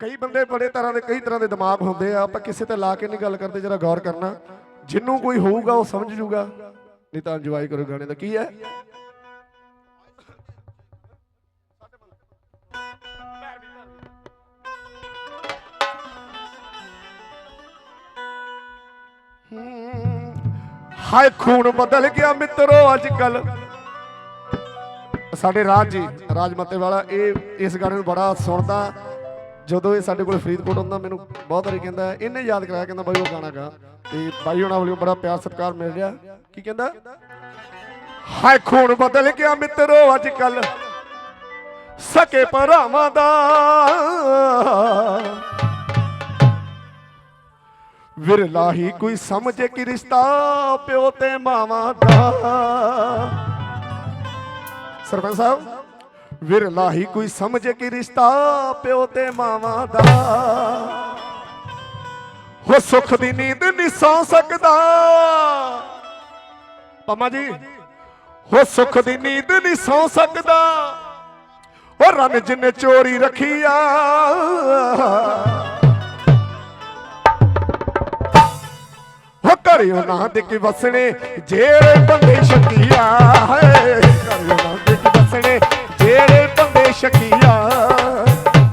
ਕਈ ਬੰਦੇ ਬੜੇ ਤਰ੍ਹਾਂ ਦੇ ਕਈ ਤਰ੍ਹਾਂ ਦੇ ਦਿਮਾਗ ਹੁੰਦੇ ਆ। ਆਪਾਂ ਕਿਸੇ ਤੇ ਲਾ ਕੇ ਨਹੀਂ ਗੱਲ ਕਰਦੇ ਜਰਾ ਗੌਰ ਕਰਨਾ। ਜਿੰਨੂੰ ਕੋਈ ਹੋਊਗਾ ਉਹ ਸਮਝ ਜੂਗਾ। ਨਹੀਂ ਤਾਂ ਇੰਜੋਏ ਕਰੋ ਗਾਣੇ ਦਾ। ਕੀ ਹੈ? ਹੂੰ, ਹਾਏ ਖੂਨ ਬਦਲ ਗਿਆ ਮਿੱਤਰੋ ਅੱਜ ਕੱਲ ਸਾਡੇ ਰਾਜ ਜੀ ਰਾਜ ਮੱਤੇ ਵਾਲਾ ਇਹ ਇਸ ਗਾਣੇ ਨੂੰ ਬੜਾ ਸੁਣਦਾ। ਜਦੋਂ ਇਹ ਸਾਡੇ ਕੋਲ ਫਰੀਦਕੋਟ ਆਉਂਦਾ, ਮੈਨੂੰ ਬਹੁਤ ਵਾਰੀ ਕਹਿੰਦਾ, ਇਹਨੇ ਯਾਦ ਕਰਾਇਆ, ਕਹਿੰਦਾ, ਬਾਈ, ਉਹ ਗਾਣਾ ਗਾ। ਤੇ ਬਾਈ ਉਹਨਾਂ ਵੱਲੋਂ ਬੜਾ ਪਿਆਰ ਸਤਿਕਾਰ ਮਿਲ ਰਿਹਾ। ਕੀ ਕਹਿੰਦਾ? ਹਾਏ, ਖੂਨ ਬਦਲ ਗਿਆ ਮਿੱਤਰੋ ਅੱਜ ਕੱਲ ਸਕੇ ਭਰਾਵਾਂ ਦਾ। ਵਿਰਲਾ ਹੀ ਕੋਈ ਸਮਝੇ ਕਿ ਰਿਸ਼ਤਾ, ਪਿਓ ਤੇ ਮਾਵਾਂ ਦਾ। ਸਰਪੰਚ ਸਾਹਿਬ ਵਿਰਲਾ ਹੀ ਕੋਈ ਸਮਝ ਕਿ ਰਿਸ਼ਤਾ ਪਿਓ ਤੇ ਮਾਵਾਂ ਦਾ। ਹੋ ਸੁੱਖ ਦੀ ਨੀਂਦ ਨਹੀਂ ਸੌ ਸਕਦਾ। ਪਮਾ ਜੀ, ਹੋ ਸੁੱਖ ਦੀ ਨੀਂਦ ਨਹੀਂ ਸੌ ਸਕਦਾ। ਉਹ ਰਨ ਜਿੰਨੇ ਚੋਰੀ ਰੱਖੀ ਆ ਹੋ ਕਰਿਓ ਨਾ ਦੇ ਕੇ ਵਸਣੇ ਜਿਹੜੇ ਬੰਦੇ ਸ਼ਕੀਆ ਹੈ ਕਰਿਓ ਸ਼ਕੀਆ।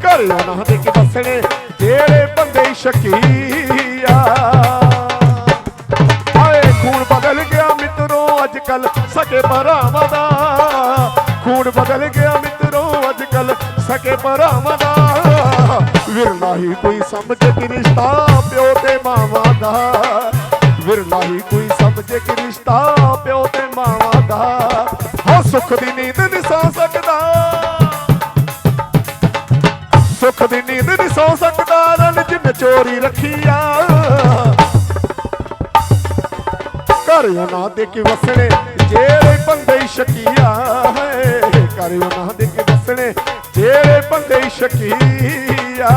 ਕਰ ਨਾ ਦੇ ਕੇ ਵਸਣੇ ਜਿਹੜੇ ਬੰਦੇ ਸ਼ਕੀਆ। ਹਾਏ, ਖੂਨ ਬਦਲ ਗਿਆ ਮਿੱਤਰੋ ਅੱਜ ਕੱਲ ਸਕੇ ਭਰਾਵਾਂ ਦਾ। ਖੂਨ ਬਦਲ ਗਿਆ ਮਿੱਤਰੋ ਅੱਜ ਕੱਲ ਸਕੇ ਭਰਾਵਾਂ ਦਾ। ਵਿਰਲਾ ਹੀ ਕੋਈ ਸਮਝ ਕਿ ਰਿਸ਼ਤਾ ਪਿਓ ਤੇ ਮਾਵਾਂ ਦਾ। ਵਿਰਲਾ ਹੀ ਕੋਈ ਸਮਝ ਕਿ ਰਿਸ਼ਤਾ ਪਿਓ ਤੇ ਮਾਵਾਂ ਦਾ। ਹੋ ਸੁੱਖ ਦੀ ਸੁੱਖ ਦੀ ਨੀਂਦ ਨਹੀਂ ਸੌ ਸਕਦਾ ਰਨ ਜਿੰਨ ਚੋਰੀ ਰੱਖੀਆ ਕਰਿਓ ਨਾ ਦੇ ਕੇ ਵਸਣੇ ਜਿਹੜੇ ਬੰਦੇ ਸ਼ਕੀਆ ਹੈ। ਕਰਿਓ ਨਾ ਦੇ ਕੇ ਵਸਣੇ ਜਿਹੜੇ ਬੰਦੇ ਸ਼ਕੀਆ।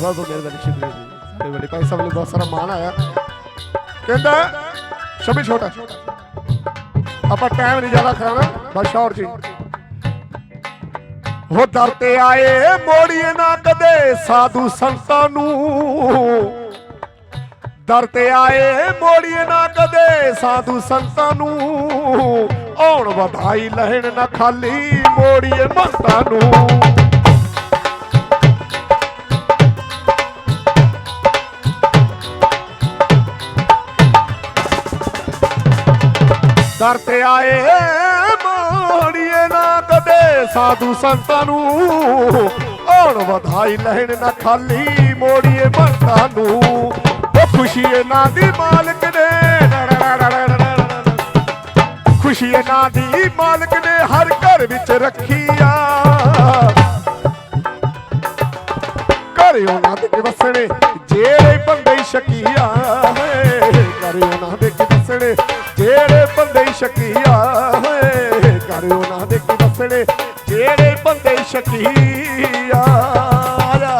ਬਹੁਤ ਬਹੁਤ ਮਿਹਰਬਾਨੀ, ਸ਼ੁਕਰੀਆ ਜੀ। ਸਾਡੇ ਵੱਡੇ ਭਾਈ ਸਾਹਿਬ ਲਈ ਬਹੁਤ ਸਾਰਾ ਮਾਣ ਆਇਆ। ਕਹਿੰਦਾ, ਸ਼ਮੀ ਛੋਟਾ। ਆਪਾਂ ਟਾਈਮ ਨਹੀਂ ਜ਼ਿਆਦਾ ਖਾਣਾ, ਬਸ ਸ਼ੌਰ ਜੀ। ਹੋ ਦਰ ਤੇ ਆਏ, ਮੋੜੀਏ ਨਾ ਕਦੇ ਸਾਧੂ ਸੰਤਾਂ ਨੂੰ। ਦਰ ਤੇ ਆਏ, ਮੋੜੀਏ ਨਾ ਕਦੇ ਸਾਧੂ ਸੰਤਾਂ ਨੂੰ। ਆਉਣ ਵਧਾਈ ਲੈਣ ਨਾ ਖਾਲੀ, ਮੋੜੀਏ ਮੰਤਾਂ ਨੂੰ। ਦਰ ਤੇ ਆਏ ਮੋੜੀਏ ਨਾ ਕਦੇ ਸਾਧੂ ਸੰਤਾਂ ਨੂੰ। ਆਉਣ ਵਧਾਈ ਲੈਣ ਨਾ ਖਾਲੀ ਮੋੜੀਏ ਬੰਤਾਂ ਨੂੰ। ਉਹ ਖੁਸ਼ੀ ਇਹਨਾਂ ਦੀ ਮਾਲਕ ਨੇ ਖੁਸ਼ੀ ਇਹਨਾਂ ਦੀ ਮਾਲਕ ਨੇ ਹਰ ਘਰ ਵਿੱਚ ਰੱਖੀ ਆ ਘਰੇ ਉਹਨਾਂ ਦੇ ਵਸਣੇ ਜਿਹੜੇ ਬੰਦੇ ਸ਼ਕੀਆ ਹੈ ਘਰੇ ਉਹਨਾਂ ਦੇ ਵਸਣੇ ਸ਼ਕੀਆ ਹੈ ਘਰੇ ਉਹਨਾਂ ਦੇ ਵਸਣੇ ਜਿਹੜੇ ਬੰਦੇ ਸ਼ਕੀਆ ਆਇਆ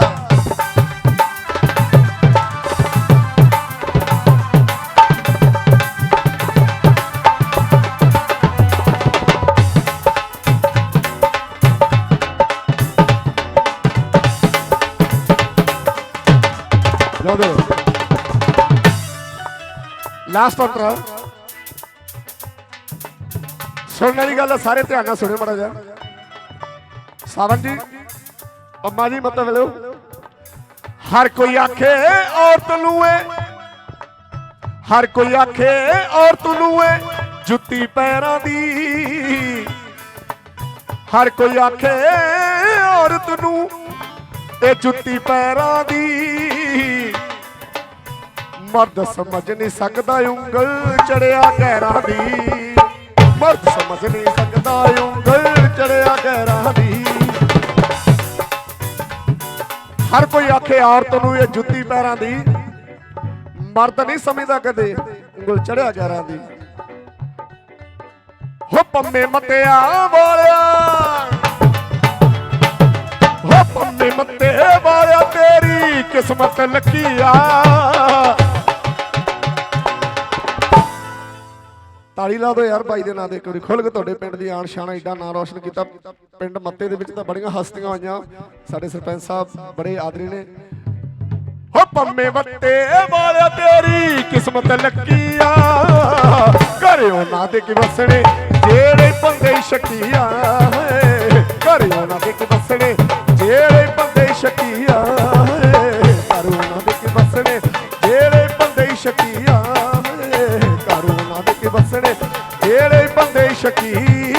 ਜਾਓ ਲਾਸਟ ਅੰਤਰਾ ਸੁਣਨ ਵਾਲੀ ਗੱਲ ਆ, ਸਾਰੇ ਧਿਆਨ ਨਾਲ ਸੁਣਿਓ ਮੜਾ ਜਾ ਸਾਵਨ ਜੀ ਪੰਮਾ ਜੀ ਮਤਲਬ ਲਿਓ ਹਰ ਕੋਈ ਆਖੇ ਔਰਤ ਨੂੰ ਏ ਹਰ ਕੋਈ ਆਖੇ ਔਰਤ ਨੂੰ ਏ ਜੁੱਤੀ ਪੈਰਾਂ ਦੀ। ਹਰ ਕੋਈ ਆਖੇ ਔਰਤ ਨੂੰ ਇਹ ਜੁੱਤੀ ਪੈਰਾਂ ਦੀ। ਮਰਦ ਸਮਝ ਨਹੀਂ ਸਕਦਾ ਉਂਗਲ ਚੜਿਆ ਗਹਿਰਾਂ ਦੀ। ਮਰਦ ਸਮਝ ਨਹੀਂ ਸਕਦਾ ਉਂਗਲ ਚੜਿਆ ਗਹਿਰਾਂ ਦੀ। ਹਰ ਕੋਈ ਆਖੇ, ਔਰਤ ਨੂੰ ਇਹ ਜੁੱਤੀ ਪੈਰਾਂ ਦੀ। ਮਰਦ ਨਹੀਂ ਸਮਝਦਾ ਕਦੇ, ਉਂਗਲ ਚੜਿਆ ਗਹਿਰਾਂ ਦੀ। ਹੋ ਪੰਮੇ ਮੱਤਿਆ ਵਾਲਿਆ। ਹੋ ਪੰਮੇ ਮੱਤੇ ਵਾਲਿਆ, ਤੇਰੀ ਕਿਸਮਤ ਲੱਕੀ ਆ ਤਾਲੀ ਲਾ ਦਿਓ ਯਾਰ ਬਾਈ ਦੇ ਨਾਂ ਦੇ ਇੱਕ ਵਾਰੀ ਖੁੱਲ ਕੇ ਤੁਹਾਡੇ ਪਿੰਡ ਦੀ ਆਣ ਸ਼ਾਨ ਏਡਾ ਨਾਂ ਰੋਸ਼ਨ ਕੀਤਾ। ਪਿੰਡ ਮੱਤੇ ਦੇ ਵਿੱਚ ਤਾਂ ਬੜੀਆਂ ਹਸਤੀਆਂ ਹੋਈਆਂ। ਸਾਡੇ ਸਰਪੰਚ ਸਾਹਿਬ ਬੜੇ ਆਦਰੀ ਨੇ। ਹੋ ਪੰਮੇ ਮੱਤੇ ਵਾਲਿਆ ਤੇਰੀ ਕਿਸਮਤ ਲੱਕੀਆ ਘਰਿਓ ਨਾ ਦੇ ਕੇ ਵਸਣੇ, ਜਿਹੜੇ ਬੰਦੇ ਸ਼ਕੀਆ ਹੈ ਘਰਿਓ ਨਾ ਦੇ ਕੇ ਵਸਣੇ, ਜਿਹੜੇ ਬੰਦੇ ਸ਼ਕੀਆ ਹੈ ਘਰਿਓ ਦੇ ਕੇ ਵਸਣੇ, ਜਿਹੜੇ ਬੰਦੇ ਸ਼ਕੀਆ ਹੈ ਘਰਿਓ ਦੇ ਕੇ ਵਸਣੇ deixa